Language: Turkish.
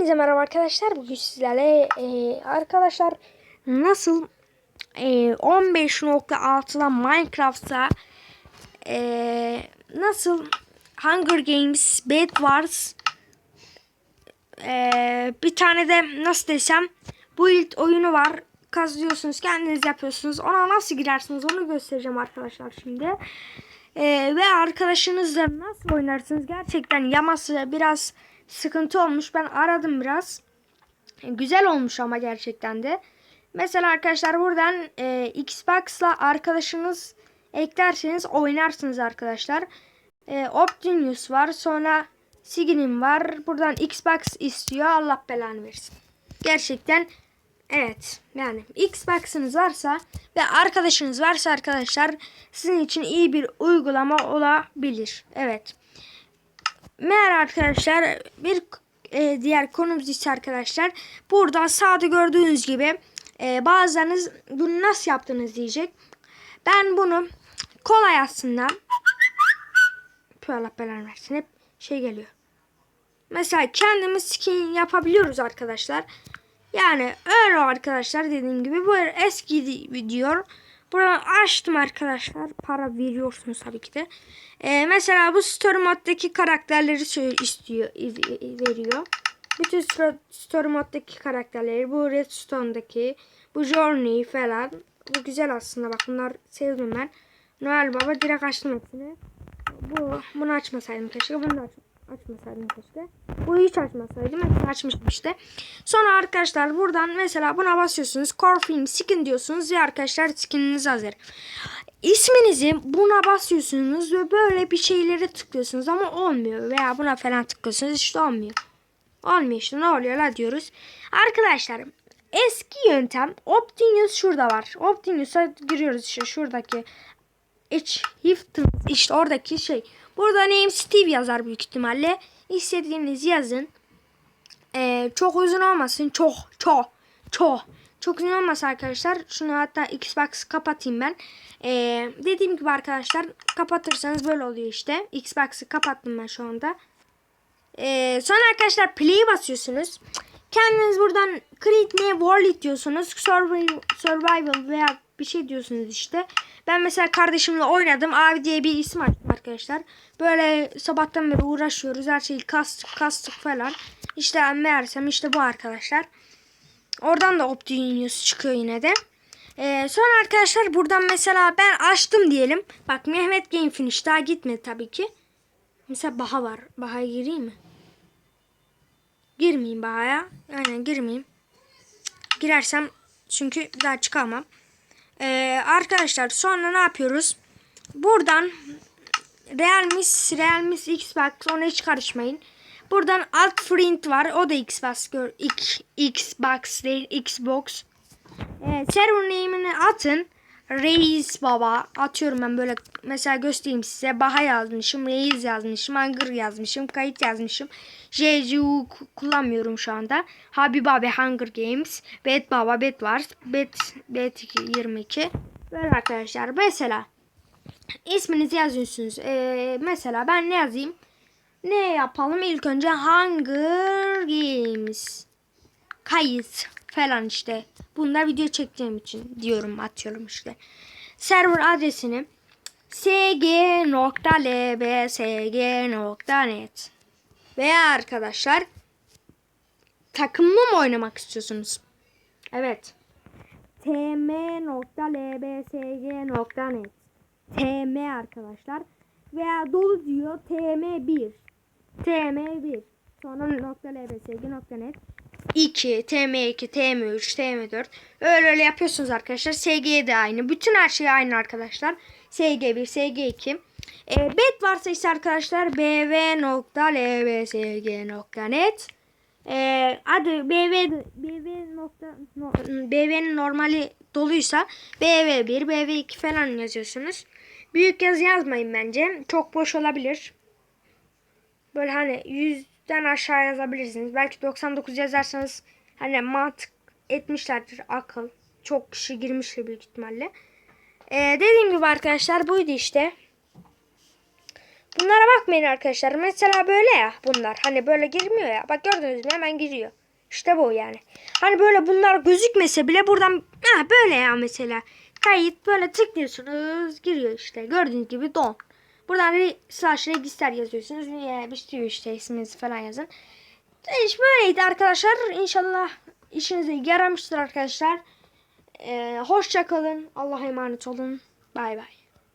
Hepinize merhaba arkadaşlar. Bugün sizlerle e, arkadaşlar nasıl e, 15.6'da Minecraft'ta e, nasıl Hunger Games, Bed Wars e, bir tane de nasıl desem build oyunu var. Kazıyorsunuz kendiniz yapıyorsunuz. Ona nasıl girersiniz onu göstereceğim arkadaşlar şimdi. E, ve arkadaşınızla nasıl oynarsınız gerçekten yaması biraz sıkıntı olmuş. Ben aradım biraz. Güzel olmuş ama gerçekten de. Mesela arkadaşlar buradan e, Xbox'la arkadaşınız eklerseniz oynarsınız arkadaşlar. E, Optinius var. Sonra Siginim var. Buradan Xbox istiyor. Allah belanı versin. Gerçekten evet. Yani Xbox'ınız varsa ve arkadaşınız varsa arkadaşlar sizin için iyi bir uygulama olabilir. Evet. Meğer arkadaşlar bir e, diğer konumuz ise arkadaşlar burada sağda gördüğünüz gibi e, bazılarınız bunu nasıl yaptınız diyecek. Ben bunu kolay aslında Tüh Allah belanı versin hep şey geliyor. Mesela kendimiz skin yapabiliyoruz arkadaşlar. Yani öyle arkadaşlar dediğim gibi bu eski video. Buradan açtım arkadaşlar. Para veriyorsunuz tabii ki de. Ee, mesela bu story moddaki karakterleri istiyor veriyor. Bütün story- moddaki karakterleri bu redstone'daki bu journey falan. Bu güzel aslında bak bunlar sevdim ben. Noel Baba direkt açtım hepsini. Bu bunu açmasaydım keşke. Bunu da aç, açmasaydım keşke. Bu hiç açmasaydım. Hepsini işte. Sonra arkadaşlar buradan mesela buna basıyorsunuz. Core film skin diyorsunuz ve arkadaşlar skininiz hazır. İsminizi buna basıyorsunuz ve böyle bir şeylere tıklıyorsunuz ama olmuyor. Veya buna falan tıklıyorsunuz işte olmuyor. Olmuyor işte ne oluyor la diyoruz. Arkadaşlar eski yöntem Optinius şurada var. Optinius'a giriyoruz işte şuradaki H. Hifton işte oradaki şey. Burada name Steve yazar büyük ihtimalle. İstediğiniz yazın. Ee, çok uzun olmasın. Çok çok çok. Çok uzun olmasın arkadaşlar. Şunu hatta Xbox kapatayım ben. Ee, dediğim gibi arkadaşlar kapatırsanız böyle oluyor işte. Xbox'ı kapattım ben şu anda. Ee, sonra arkadaşlar play'e basıyorsunuz. Kendiniz buradan create new world diyorsunuz. Survival, survival veya bir şey diyorsunuz işte. Ben mesela kardeşimle oynadım. Abi diye bir isim açtım arkadaşlar. Böyle sabahtan beri uğraşıyoruz. Her şeyi kastık kastık falan. İşte meğersem işte bu arkadaşlar. Oradan da Optinius çıkıyor yine de. Ee, sonra arkadaşlar buradan mesela ben açtım diyelim. Bak Mehmet Game Finish daha gitmedi tabii ki. Mesela Baha var. Baha'ya gireyim mi? Girmeyeyim Baha'ya. Aynen girmeyeyim. Girersem çünkü daha çıkamam. Ee, arkadaşlar sonra ne yapıyoruz? Buradan Realmis, Realmis Xbox ona hiç karışmayın. Buradan alt print var. O da Xbox Xbox değil Xbox. Ee, server name'ini atın. Reis baba. Atıyorum ben böyle mesela göstereyim size. Baha yazmışım Reis yazmışım Angır yazmışım kayıt yazmışım. JCU kullanmıyorum şu anda. Habib abi Hunger Games Bet baba Bet var Bet Bet 22 böyle arkadaşlar. Mesela isminizi yazıyorsunuz. Ee, mesela ben ne yazayım? Ne yapalım? İlk önce Hunger Games. Kayıt falan işte. Bunda video çekeceğim için diyorum atıyorum işte. Server adresini sg.lbsg.net veya arkadaşlar takımlı mı oynamak istiyorsunuz? Evet. tm.lbsg.net tm arkadaşlar veya dolu diyor tm1 tm1 sonra .lbsg.net 2, TM2, TM3, TM4 öyle öyle yapıyorsunuz arkadaşlar. SG de aynı. Bütün her şey aynı arkadaşlar. SG1, SG2. E, bet varsa ise arkadaşlar bv.lbsg.net e, adı bv bv nokta no, bv'nin normali doluysa bv1 bv2 falan yazıyorsunuz. Büyük yazı yazmayın bence. Çok boş olabilir. Böyle hani 100 den aşağı yazabilirsiniz. Belki 99 yazarsanız hani mantık etmişlerdir akıl. Çok kişi girmiştir büyük ihtimalle. Ee, dediğim gibi arkadaşlar buydu işte. Bunlara bakmayın arkadaşlar. Mesela böyle ya bunlar. Hani böyle girmiyor ya. Bak gördünüz mü hemen giriyor. İşte bu yani. Hani böyle bunlar gözükmese bile buradan ha böyle ya mesela. Kayıt böyle tıklıyorsunuz giriyor işte. Gördüğünüz gibi don. Buradan re, slash register yazıyorsunuz. Bitiyor işte isminizi falan yazın. İş böyleydi arkadaşlar. İnşallah işinize yaramıştır arkadaşlar. Ee, hoşça kalın. Allah'a emanet olun. Bay bay.